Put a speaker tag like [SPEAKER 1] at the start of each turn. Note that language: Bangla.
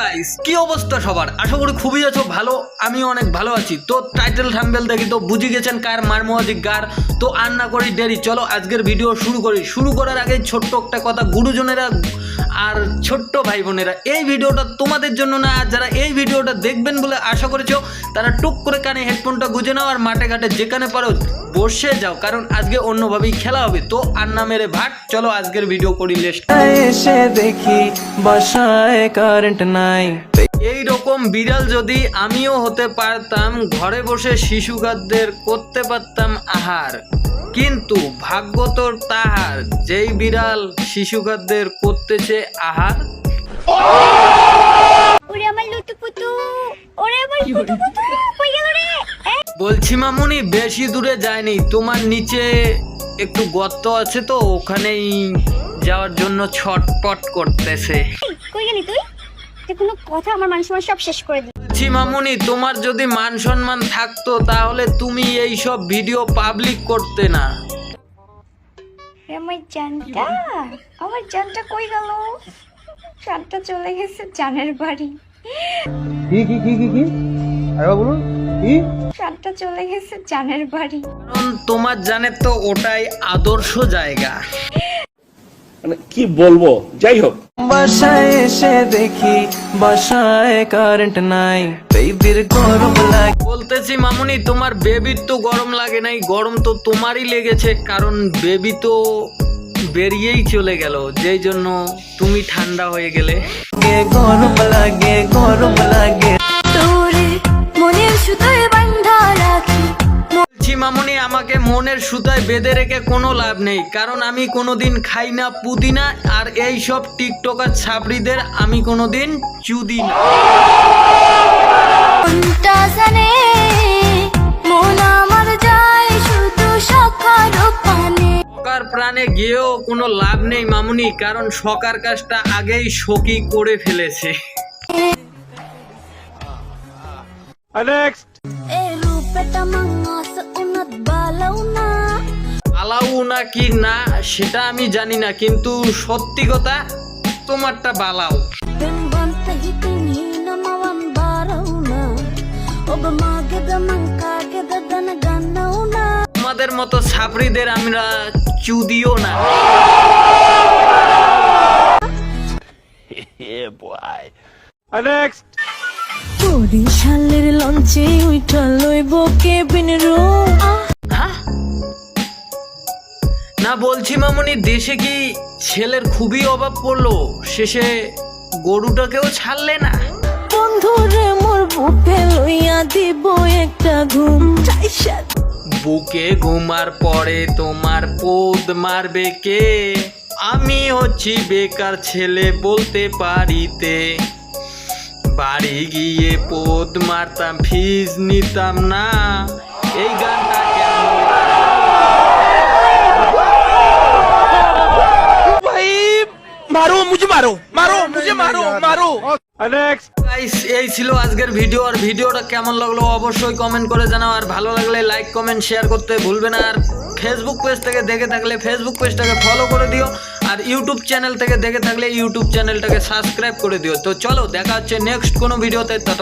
[SPEAKER 1] গাইস কি অবস্থা সবার? আশা করি খুবই আছো ভালো, আমিও অনেক ভালো আছি। তো টাইটেল থাম্বেল দেখি তো বুঝে গেছেন কার মারমোয়াজি গার তো আর না করি দেরি, চলো আজকের ভিডিও শুরু করি। শুরু করার আগে ছোট্ট একটা কথা, গুরুজনেরা আর ছোট্ট ভাই বোনেরা এই ভিডিওটা তোমাদের জন্য না, আর যারা এই ভিডিওটা দেখবেন বলে আশা করেছ, তারা টুক করে কানে হেডফোনটা গুজে নাও আর মাঠে ঘাটে যেখানে পারো বসে যাও কারণ আজকে অন্যভাবেই খেলা হবে। তো আর না মেরে ভাট চলো আজকের ভিডিও করি লেস্ট
[SPEAKER 2] এসে দেখি বাসায় কারেন্ট নাই।
[SPEAKER 1] এই রকম বিড়াল যদি আমিও হতে পারতাম ঘরে বসে শিশুগাদদের করতে পারতাম আহার। কিন্তু ভাগ্যতর তাহার যেই বিড়াল শিশুগাদদের করতেছে আহার।
[SPEAKER 3] ওরে আমার পুতু ওরে আমার
[SPEAKER 1] বলছি মামুনি বেশি দূরে যায়নি তোমার নিচে একটু গর্ত আছে তো ওখানেই যাওয়ার জন্য ছটপট করতেছে।
[SPEAKER 3] কই গেলি তুই? তুই কোনো কথা আমার মান সম্মান সব শেষ করে দিলি।
[SPEAKER 1] বলছি মামুনি তোমার যদি মান সম্মান থাকতো তাহলে তুমি এই সব ভিডিও পাবলিক করতে না।
[SPEAKER 3] এ, আমার জানটা। আমার জানটা কই গেল? জানটা চলে গেছে জানের বাড়ি।
[SPEAKER 4] কি কি কি কি কি? আরেকবার বলুন কি
[SPEAKER 3] চলে গেছে জানের বাড়ি।
[SPEAKER 1] কারণ তোমার জানে তো ওটাই আদর্শ জায়গা।
[SPEAKER 5] মানে কি বলব? যাই হোক।
[SPEAKER 2] বাসায় এসে দেখি বাসায় কারেন্ট নাই। বেবির গরম লাগে
[SPEAKER 1] বলতেছি মামুনি তোমার বেবির তো গরম লাগে নাই গরম তো তোমারই লেগেছে কারণ বেবি তো বেরিয়েই চলে গেল যেই জন্য তুমি ঠান্ডা হয়ে গেলে।
[SPEAKER 2] গরম লাগে গরম লাগে।
[SPEAKER 1] মামুনি আমাকে মনের সুতায় বেঁধে রেখে কোনো লাভ নেই। কারণ আমি কোনোদিন খাই না পুদিনা আর এই সব টিকটকার ছাপড়িদের আমি কোনোদিন চুদি না।
[SPEAKER 3] মন
[SPEAKER 1] সকার প্রাণে গিয়েও কোনো লাভ নেই মামুনি কারণ সকার কাজটা আগেই সকি করে ফেলেছে।
[SPEAKER 3] না
[SPEAKER 1] কি না সেটা আমি জানি না কিন্তু সত্যি কথা তোমারটা বালাও তোমাদের মতো ছাপড়িদের আমরা চুদিও না
[SPEAKER 6] বরিশালের লঞ্চে লইব
[SPEAKER 1] বলছি মামনি দেশে কি ছেলের খুবই অভাব পড়ল? শেষে গরুটাকেও ছাড়লে না?
[SPEAKER 6] বন্ধুরে মোর বুকে লইয়া দিব একটা ঘুম।
[SPEAKER 1] বুকে ঘুমার পরে তোমার পোদ মারবে কে? আমি হচ্ছি বেকার ছেলে বলতে পারিতে। বাড়ি গিয়ে পোদ মারতাম ফিজ নিতাম না। এই গানটা কেমন
[SPEAKER 5] মারো মুঝে মারো। মারো মুঝে মারো মারো।
[SPEAKER 1] এই ছিল আজকের ভিডিও আর ভিডিওটা কেমন লাগল অবশ্যই কমেন্ট করে জানাও আর ভালো লাগলে লাইক কমেন্ট শেয়ার করতে ভুলবে না আর ফেসবুক পেজ থেকে দেখে থাকলে ফেসবুক পেজটাকে ফলো করে দিও আর ইউটিউব চ্যানেল থেকে দেখে থাকলে ইউটিউব চ্যানেলটাকে সাবস্ক্রাইব করে দিও। তো চলো দেখা হচ্ছে নেক্সট কোনো ভিডিওতে তত